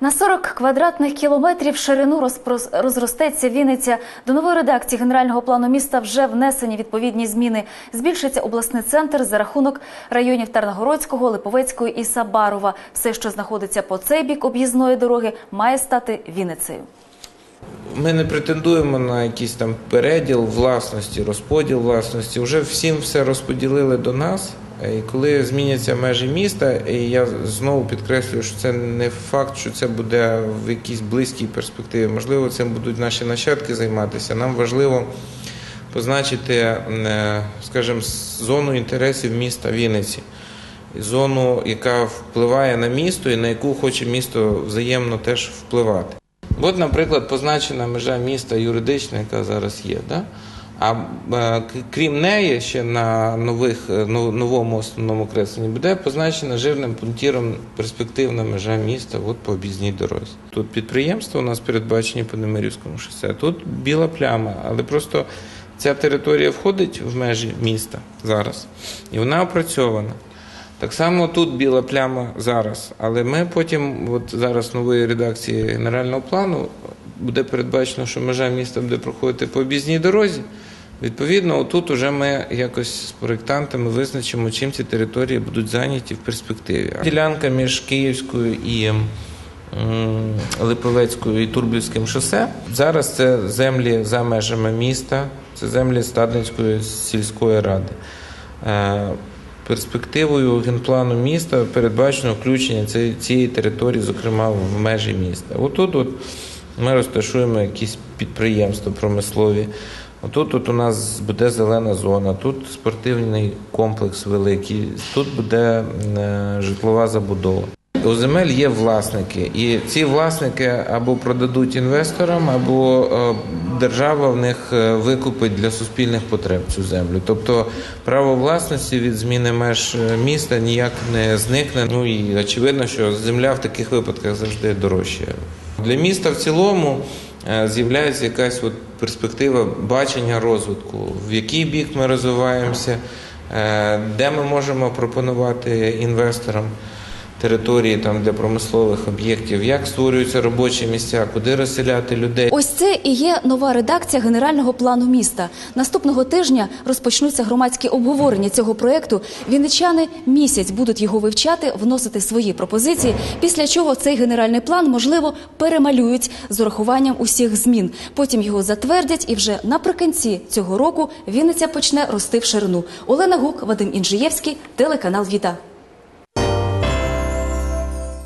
На 40 квадратних кілометрів ширину розростеться Вінниця. До нової редакції генерального плану міста вже внесені відповідні зміни. Збільшиться обласний центр за рахунок районів Тарногородського, Липовецького і Сабарова. Все, що знаходиться по цей бік об'їзної дороги, має стати Вінницею. Ми не претендуємо на якийсь там переділ власності, розподіл власності. Вже всім все розподілили до нас. І коли зміняться межі міста, і я знову підкреслюю, що це не факт, що це буде в якійсь близькій перспективі. Можливо, цим будуть наші нащадки займатися. Нам важливо позначити, е, скажімо, зону інтересів міста Вінниці. Зону, яка впливає на місто і на яку хоче місто взаємно теж впливати. От, наприклад, позначена межа міста юридична, яка зараз є. Да? А е, крім неї, ще на нових, е, новому основному кресленні буде позначена жирним пунктіром перспективна межа міста от по об'їзній дорозі. Тут підприємства у нас передбачені по Немирівському шосе. Тут біла пляма, але просто ця територія входить в межі міста зараз, і вона опрацьована. Так само тут біла пляма зараз, але ми потім, от зараз нової редакції генерального плану, буде передбачено, що межа міста буде проходити по об'їзній дорозі. Відповідно, тут уже ми якось з проєктантами визначимо, чим ці території будуть зайняті в перспективі. Ділянка між Київською і Липовецькою і Турбівським шосе. Зараз це землі за межами міста, це землі Стадницької сільської ради. Е, Перспективою генплану міста передбачено включення цієї- цієї території, зокрема в межі міста. Отут от ми розташуємо якісь підприємства промислові. Отут от у нас буде зелена зона, тут спортивний комплекс великий, тут буде е, житлова забудова. У земель є власники, і ці власники або продадуть інвесторам, або е, держава в них е, викупить для суспільних потреб цю землю. Тобто право власності від зміни меж міста ніяк не зникне. Ну і очевидно, що земля в таких випадках завжди дорожча. Для міста в цілому з'являється якась от перспектива бачення розвитку, в який бік ми розвиваємося, е, де ми можемо пропонувати інвесторам території там для промислових об'єктів, як створюються робочі місця, куди розселяти людей. Ось це і є нова редакція генерального плану міста. Наступного тижня розпочнуться громадські обговорення цього проекту. Вінничани місяць будуть його вивчати, вносити свої пропозиції. Після чого цей генеральний план можливо перемалюють з урахуванням усіх змін. Потім його затвердять, і вже наприкінці цього року Вінниця почне рости в ширину. Олена Гук, Вадим Інжиєвський, телеканал Віта.